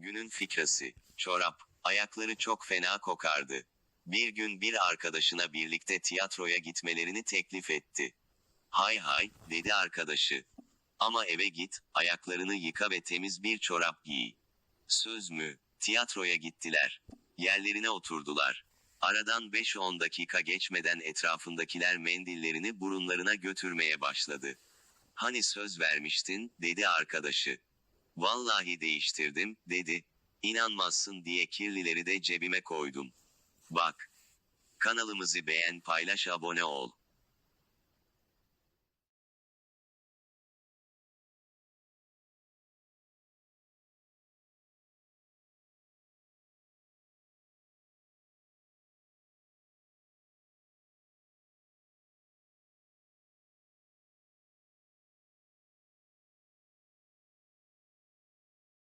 Günün fikrası. Çorap. Ayakları çok fena kokardı. Bir gün bir arkadaşına birlikte tiyatroya gitmelerini teklif etti. Hay hay, dedi arkadaşı. Ama eve git, ayaklarını yıka ve temiz bir çorap giy. Söz mü? Tiyatroya gittiler. Yerlerine oturdular. Aradan 5-10 dakika geçmeden etrafındakiler mendillerini burunlarına götürmeye başladı. Hani söz vermiştin, dedi arkadaşı. Vallahi değiştirdim, dedi. İnanmazsın diye kirlileri de cebime koydum. Bak. Kanalımızı beğen, paylaş, abone ol.